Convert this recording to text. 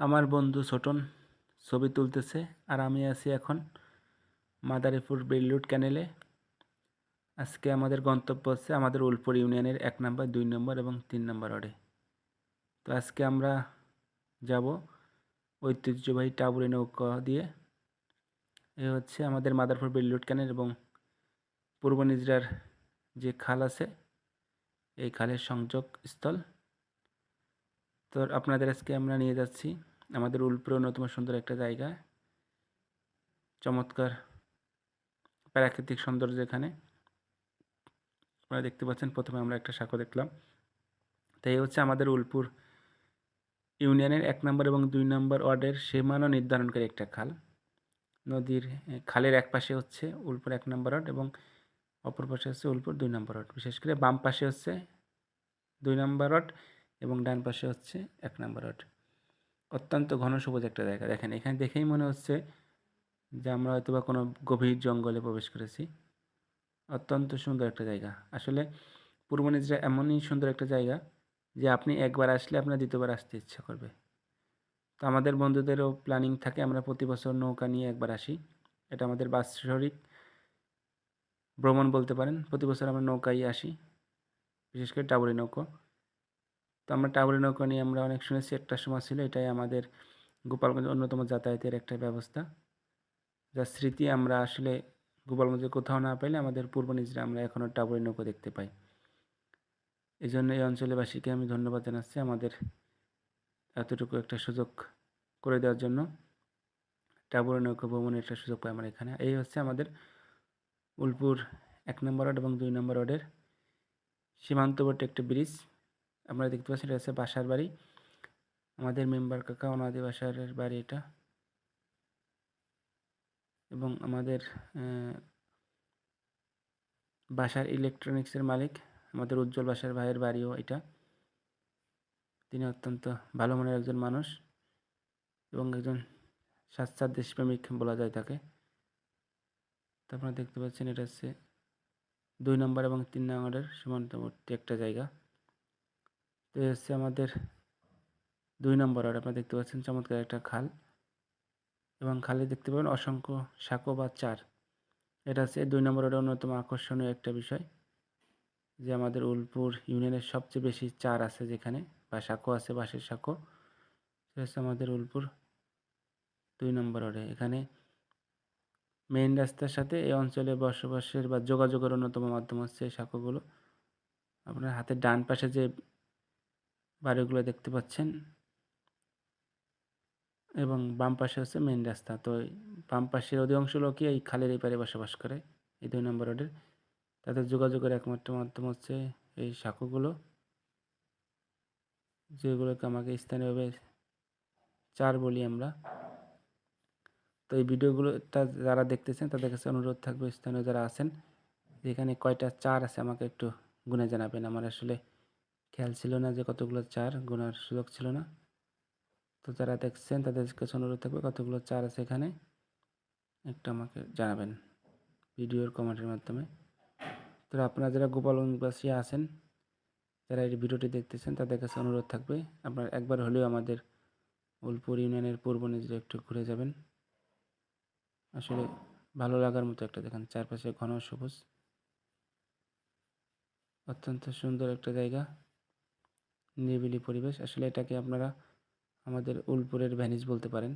আমার বন্ধু ছোটন ছবি তুলতেছে আর আমি আছি এখন মাদারীপুর বেলুট ক্যানেলে। আজকে আমাদের গন্তব্য হচ্ছে আমাদের উলপুর ইউনিয়নের এক নম্বর, দুই নম্বর এবং তিন নম্বর ওয়ার্ডে তো আজকে আমরা যাব ঐতিহ্যবাহী টাবুরি নৌকা দিয়ে। এ হচ্ছে আমাদের মাদারপুর বেলুট ক্যানেল এবং পূর্ব নিজরার যে খাল আছে, এই খালের সংযোগ স্থল তো আপনাদের আজকে আমরা নিয়ে যাচ্ছি আমাদের উলপুরে অন্যতম সুন্দর একটা জায়গা। চমৎকার প্রাকৃতিক সৌন্দর্য এখানে। আপনারা দেখতে পাচ্ছেন, প্রথমে আমরা একটা সাঁকো দেখলাম। তো এই হচ্ছে আমাদের উলপুর ইউনিয়নের এক নম্বর এবং দুই নম্বর ওয়ার্ডের সীমানা নির্ধারণকারী একটা খাল। নদীর খালের এক পাশে হচ্ছে উলপুর এক নম্বর ওয়ার্ড এবং অপর পাশে হচ্ছে উলপুর দুই নম্বর ওয়ার্ড। বিশেষ করে বাম পাশে হচ্ছে দুই নম্বর ওয়ার্ড এবং ডান পাশে হচ্ছে এক নম্বর ওয়ার্ড অত্যন্ত ঘন সবুজ একটা জায়গা। দেখেন, এখানে দেখেই মনে হচ্ছে যে আমরা হয়তো বা কোনো গভীর জঙ্গলে প্রবেশ করেছি। অত্যন্ত সুন্দর একটা জায়গা। আসলে পূর্ব নিজরা এমনই সুন্দর একটা জায়গা যে আপনি একবার আসলে আপনার দ্বিতীয়বার আসতে ইচ্ছা করবে। তো আমাদের বন্ধুদেরও প্ল্যানিং থাকে, আমরা প্রতি বছর নৌকা নিয়ে একবার আসি। এটা আমাদের বাৎসরিক ভ্রমণ বলতে পারেন, প্রতি বছর আমরা নৌকায় আসি, বিশেষ করে টাবুরি নৌকো। তো আমরা টাবুরি নৌকা নিয়ে আমরা অনেক শুনেছি একটা সময় ছিল, এটাই আমাদের গোপালগঞ্জ অন্যতম যাতায়াতের একটা ব্যবস্থা। যার স্মৃতি আমরা আসলে গোপালগঞ্জে কোথাও না পাইলে আমাদের পূর্ব নিজরা আমরা এখনও টাবুরি নৌকো দেখতে পাই। এই জন্য এই অঞ্চলবাসীকে আমি ধন্যবাদ জানাচ্ছি আমাদের এতটুকু একটা সুযোগ করে দেওয়ার জন্য। টাবুরি নৌকা ভ্রমণের একটা সুযোগ পাই আমরা এখানে। এই হচ্ছে আমাদের উলপুর এক নম্বর ওয়ার্ড এবং দুই নম্বর ওয়ার্ডের সীমান্তবর্তী একটা ব্রিজ। আপনারা দেখতে পাচ্ছি এটা হচ্ছে বাসার বাড়ি। আমাদের মেম্বার কাকা, ওনাদের বাসার বাড়ি এটা। এবং আমাদের বাসার ইলেকট্রনিক্সের মালিক, আমাদের উজ্জ্বল বাসার ভাইয়ের বাড়িও এটা। তিনি অত্যন্ত ভালো মনের একজন মানুষ এবং একজন সাচ্চার দেশপ্রেমিক বলা যায় তাকে। আপনারা দেখতে পাচ্ছেন এটা হচ্ছে দুই নম্বর এবং তিন নম্বরের সীমান্তবর্তী একটা জায়গা। তো হচ্ছে আমাদের দুই নম্বর আর আপনারা দেখতে পাচ্ছেন চমৎকার একটা খাল এবং খালে দেখতে পাবেন অসংখ্য সাঁকো বা চার। এটা হচ্ছে দুই নম্বরের অন্যতম আকর্ষণীয় একটা বিষয় যে আমাদের উলপুর ইউনিয়নের সবচেয়ে বেশি চার আছে যেখানে, বা সাঁকো আছে বাঁশের সাঁকো। সেটা হচ্ছে আমাদের উলপুর দুই নম্বর ওয়ার্ডে। এখানে মেইন রাস্তার সাথে এই অঞ্চলে বসবাসের বা যোগাযোগের অন্যতম মাধ্যম হচ্ছে এই সাঁকোগুলো। আপনার হাতের ডান পাশে যে বাড়িগুলো দেখতে পাচ্ছেন। এবং বাম পাশে হচ্ছে মেন রাস্তা। তো বাম পাশের অধিকাংশ লোকই এই খালের এই পারে বসবাস করে, এই দুই নম্বর রোডের। তাদের যোগাযোগের একমাত্র মাধ্যম হচ্ছে এই সাঁকোগুলো, যেগুলোকে আমাকে স্থানীয়ভাবে চার বলি আমরা। তো এই ভিডিওগুলোটা যারা দেখতেছেন, তাদের কাছে অনুরোধ থাকবে, স্থানীয় যারা আছেন, যেখানে কয়টা চার আছে আমাকে একটু গুনে জানাবেন। আমার আসলে খেয়াল ছিল না যে কতগুলো চার গোনার সুযোগ ছিল না। তো যারা দেখছেন, তাদের কাছে অনুরোধ থাকবে কতগুলো চার আছে এখানে, একটু আমাকে জানাবেন ভিডিওর কমেন্টের মাধ্যমে। তো আপনারা যারা গোপালগঞ্জবাসী আছেন, যারা এই ভিডিওটি দেখতেছেন, তাদের কাছে অনুরোধ থাকবে, আপনার একবার হলেও আমাদের উলপুর ইউনিয়নের পূর্ব নিজে একটু ঘুরে যাবেন। আসলে ভালো লাগার মতো একটা দেখেন, চারপাশে ঘন সবুজ। অত্যন্ত সুন্দর একটা জায়গা। নিরিবিলি পরিবেশ। আসলে এটাকে আপনারা আমাদের উলপুরের ভ্যানিস বলতে পারেন।